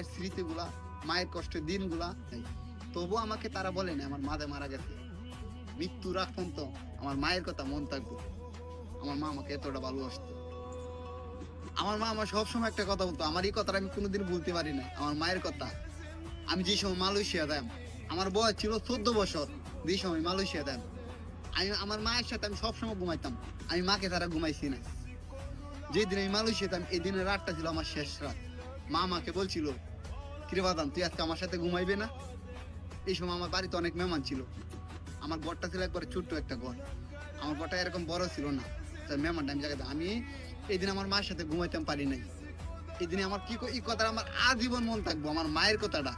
মায়ের স্মৃতিগুলা, মায়ের কষ্টের দিনগুলা তবু আমাকে তারা বলে না আমার মাদে মারা গেছে। মৃত্যুর আগ পর্যন্ত আমার মায়ের কথা মন থাকবে। আমার মা আমাকে এতটা ভালোবাসতো। আমার মা আমার সবসময় একটা কথা বলতো, আমার এই কথাটা আমি কোনোদিন ভুলতে পারি না আমার মায়ের কথা। আমি যে সময় মালয়েশিয়া দেম আমার বয়স ছিল চোদ্দ বছর, যে সময় মালয়েশিয়া দেম আমি, আমার মায়ের সাথে আমি সবসময় ঘুমাইতাম। আমি মাকে তারা ঘুমাইছি না। যেদিন আমি মালয়েশিয়া যেতাম এই দিনের রাতটা ছিল আমার শেষ রাত। মা আমাকে বলছিল কিরে তুই আজকে আমার সাথে ঘুমাইবে না? এই সময় আমার বাড়িতে অনেক মেহমান ছিল। আমার ঘরটা ছিল একবারে ছোট্ট একটা ঘর। আমার ঘরটা এরকম বড় ছিল না। তাই মেহমানটা আমি জায়গাতে আমি এই দিন আমার মায়ের সাথে ঘুমাইতাম পারি নাই। এই দিনে আমার কি এই কথাটা আমার আজীবন মন থাকব, আমার মায়ের কথাটা।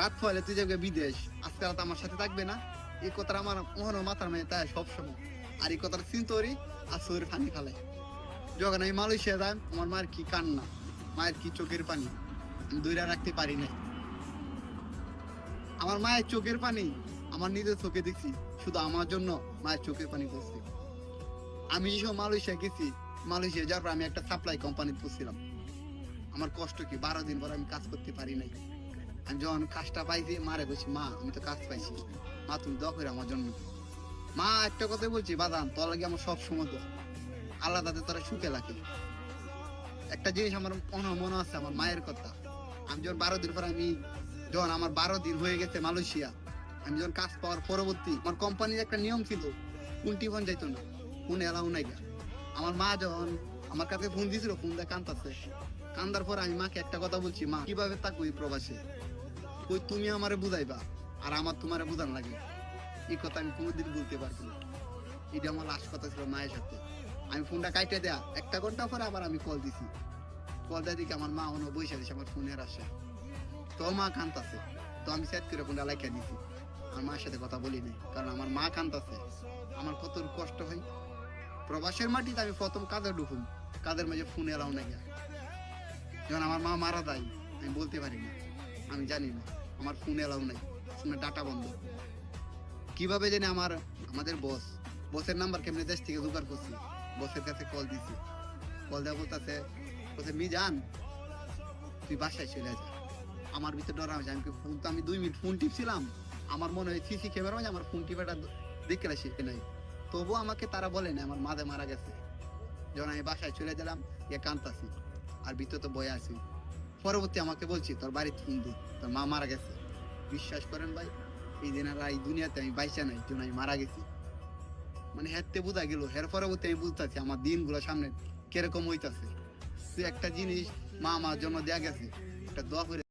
রাত ফলে তুই যাবে বিদেশ। আজকে রাত আমার সাথে থাকবে না। এই কথাটা আমার মনে মাথার মেয়ে তাই সবসময়। আর এই কথাটা চিন্তা করি, আর শরীর পানি ফেলে যখন আমি মালয়েশিয়া যাই, আমার মায়ের কি কান্না, মায়ের কি চোখের পানি। দূরে রাখতে পারি না আমার মায়ের চোখের পানি, আমার নিজের চোখে দেখছি, শুধু আমার জন্য মায়ের চোখের পানি পড়ছে। আমি যে সময় মালয়েশিয়া গেছি, মালয়েশিয়া যাওয়ার পর আমি একটা সাপ্লাই কোম্পানিতে পড়ছিলাম। আমার কষ্ট কি, বারো দিন পর আমি কাজ করতে পারি নাই। আমি যখন কাজটা পাইছি, মারে বলছি, মা, আমি তো কাজ পাইছি। মা, তুমি দোয়া আমার জন্য। মা, একটা কথা বলছি, বাদাম, তোর লাগে আমার সব সময় দোয়া। আল্লাহ তাদের তোরা সুখে লাগে একটা জিনিস আমার মনে আছে, আমার মায়ের কথা। আমি যখন বারো দিন পর আমি যখন আমার বারো দিন হয়ে গেছে মালয়েশিয়া, আমি যখন কাজ পাওয়ার পরবর্তী আমার কোম্পানির একটা নিয়ম ছিল, কোনটি ফোন যাইতো না, কোন এলাও নাই আমার মা যখন আমার কাছে ফোন দিয়েছিল ফোন দিয়ে কান্দাছে। কান্দার পর আমি মাকে একটা কথা বলছি, মা, কীভাবে তাকবো এই প্রবাসে? কই, তুমি আমারে বুঝাইবা, আর আমার তোমারে বুঝান লাগে। এই কথা আমি কোনোদিন বলতে পারব না। এটা আমার লাস্ট কথা ছিল মায়ের সাথে। আমি ফোনটা কাইটে দেয়া, একটা ঘণ্টা পরে আবার আমি কল দিছি। দেওয়া দিকে আমার মা অন্য বসে দিছে, আমার ফোনের আসে। তো মা কান্তাছে তো আমি সেট করে ফোনটা লাইকা দিছি। আমার মায়ের সাথে কথা বলি নাই, কারণ আমার মা কান্তাছে আমার কত কষ্ট হয়। প্রবাসের মাটিতে আমি প্রথম কাজে ঢুকুম? কাদের মাঝে ফোন এলাও না গিয়া যখন আমার মা মারা যায়, আমি বলতে পারি না। আমি জানি না, আমার ফোন এলাও নাই। ফোনের ডাটা বন্ধ। কীভাবে জানি আমার, আমাদের বস বসের নাম্বার কেমনে দেশ থেকে জোগাড় করছি? বসের কাছে কল দিছি। কল দেওয়া বলতেছে বলছে মি জান তুই বাসায় চলে যা। আমার ভিতরে ডর আছে আমি ফোন তো আমি দুই মিনিট ফোন টিপছিলাম। আমার মনে হয় সিসি ক্যামেরা মাঝে আমার ফোন টিপাটা দেখে রাখি নাই। তবু আমাকে তারা বলে না আমার মাঝে মারা গেছে। যখন আমি বাসায় চলে গেলাম ইয়ে কান্তাছি আর ভিতরে তো বয়ে আছি। পরবর্তী আমাকে বলছি, তোর বাড়িতে ফোন দি, তোর মা মারা গেছে। বিশ্বাস করেন ভাই, এই দিন আর এই দুনিয়াতে আমি বাইসা নাই, জন্য আমি মারা গেছি। মানে হেরতে বোঝা গেল হের পরবর্তী আমি বুঝতেছি, আমার দিনগুলো সামনে কীরকম হইতাছে। একটা জিনিস মা আমার জন্য দেয়া গেছে। একটা দোয়া করে